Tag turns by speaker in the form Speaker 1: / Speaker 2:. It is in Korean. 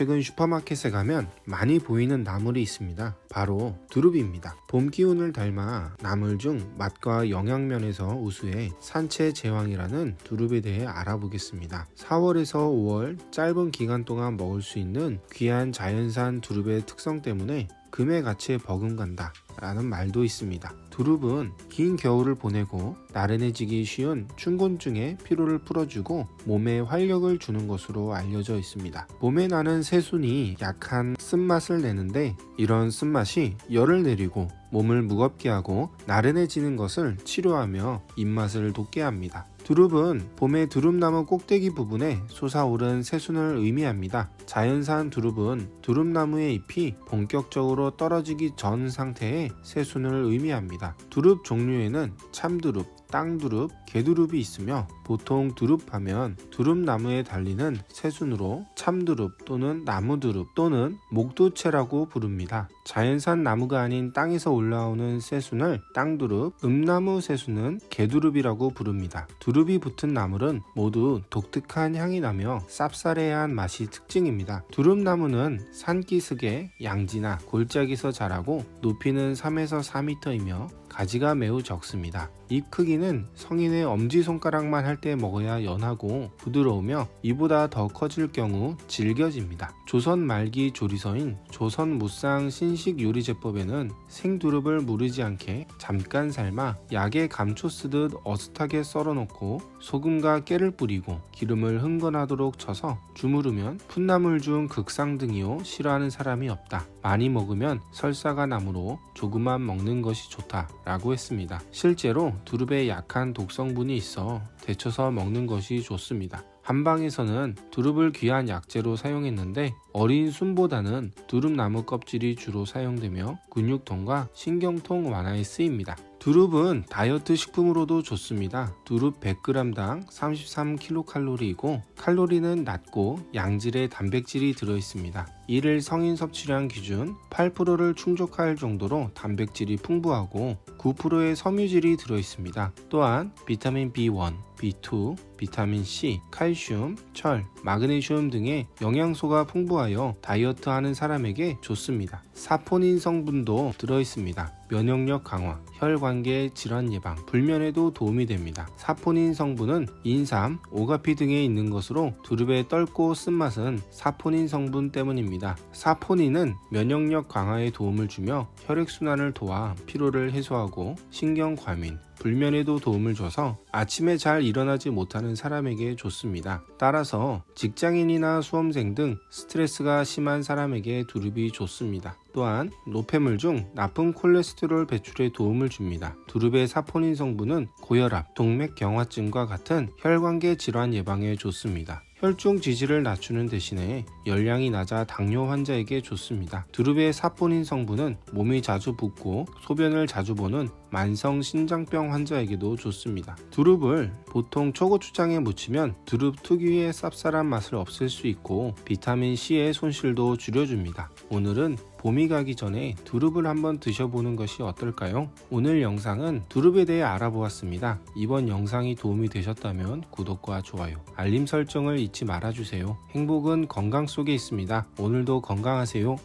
Speaker 1: 최근 슈퍼마켓에 가면 많이 보이는 나물이 있습니다. 바로 두릅입니다. 봄 기운을 닮아 나물 중 맛과 영양면에서 우수해 산채 제왕이라는 두릅에 대해 알아보겠습니다. 4월에서 5월 짧은 기간 동안 먹을 수 있는 귀한 자연산 두릅의 특성 때문에 금의 가치에 버금간다 라는 말도 있습니다. 두릅은 긴 겨울을 보내고 나른해지기 쉬운 춘곤증의 피로를 풀어주고 몸에 활력을 주는 것으로 알려져 있습니다. 몸에 나는 새순이 약한 쓴맛을 내는데 이런 쓴맛이 열을 내리고 몸을 무겁게 하고 나른해지는 것을 치료하며 입맛을 돋게 합니다. 두릅은 봄의 두릅나무 꼭대기 부분에 솟아오른 새순을 의미합니다. 자연산 두릅은 두릅나무의 잎이 본격적으로 떨어지기 전 상태의 새순을 의미합니다. 두릅 종류에는 참두릅, 땅두릅, 개두릅이 있으며 보통 두릅 하면 두릅나무에 달리는 새순으로 참두릅 또는 나무두릅 또는 목두채라고 부릅니다. 자연산 나무가 아닌 땅에서 올라오는 새순을 땅두릅, 음나무 새순은 개두릅이라고 부릅니다. 두릅이 붙은 나물은 모두 독특한 향이 나며 쌉싸래한 맛이 특징입니다. 두릅나무는 산기슭에 양지나 골짜기에서 자라고 높이는 3에서 4m이며 가지가 매우 적습니다. 잎 크기는 성인의 엄지손가락만 할 때 먹어야 연하고 부드러우며 이보다 더 커질 경우 질겨집니다. 조선 말기 조리서인 조선 무쌍 신식 요리 제법에는 생두릅을 무르지 않게 잠깐 삶아 약에 감초 쓰듯 어슷하게 썰어놓고 소금과 깨를 뿌리고 기름을 흥건하도록 쳐서 주무르면 풋나물 중 극상 등이요 싫어하는 사람이 없다. 많이 먹으면 설사가 나므로 조금만 먹는 것이 좋다 라고 했습니다. 실제로 두릅에 약한 독성분이 있어 데쳐서 먹는 것이 좋습니다. 한방에서는 두릅을 귀한 약재로 사용했는데 어린 순보다는 두릅나무 껍질이 주로 사용되며 근육통과 신경통 완화에 쓰입니다. 두릅은 다이어트 식품으로도 좋습니다. 두릅 100g당 33kcal이고 칼로리는 낮고 양질의 단백질이 들어 있습니다. 이를 성인 섭취량 기준 8%를 충족할 정도로 단백질이 풍부하고 9%의 섬유질이 들어 있습니다. 또한 비타민 B1, B2, 비타민 C, 칼슘, 철, 마그네슘 등의 영양소가 풍부하여 다이어트 하는 사람에게 좋습니다. 사포닌 성분도 들어 있습니다. 면역력 강화, 혈관계 질환 예방, 불면에도 도움이 됩니다. 사포닌 성분은 인삼, 오가피 등에 있는 것으로 두릅의 떫고 쓴맛은 사포닌 성분 때문입니다. 사포닌은 면역력 강화에 도움을 주며 혈액순환을 도와 피로를 해소하고 신경 과민, 불면에도 도움을 줘서 아침에 잘 일어나지 못하는 사람에게 좋습니다. 따라서 직장인이나 수험생 등 스트레스가 심한 사람에게 두릅이 좋습니다. 또한 노폐물 중 나쁜 콜레스테롤 배출에 도움을 줍니다. 두릅의 사포닌 성분은 고혈압, 동맥경화증과 같은 혈관계 질환 예방에 좋습니다. 혈중 지지를 낮추는 대신에 열량이 낮아 당뇨 환자에게 좋습니다. 두릅의 사포닌 성분은 몸이 자주 붓고 소변을 자주 보는 만성 신장병 환자에게도 좋습니다. 두릅을 보통 초고추장에 무치면 두릅 특유의 쌉쌀한 맛을 없앨 수 있고 비타민 C의 손실도 줄여줍니다. 오늘은 봄이 가기 전에 두릅을 한번 드셔보는 것이 어떨까요? 오늘 영상은 두릅에 대해 알아보았습니다. 이번 영상이 도움이 되셨다면 구독과 좋아요, 알림 설정을 잊지 말아주세요. 행복은 건강 속에 있습니다. 오늘도 건강하세요.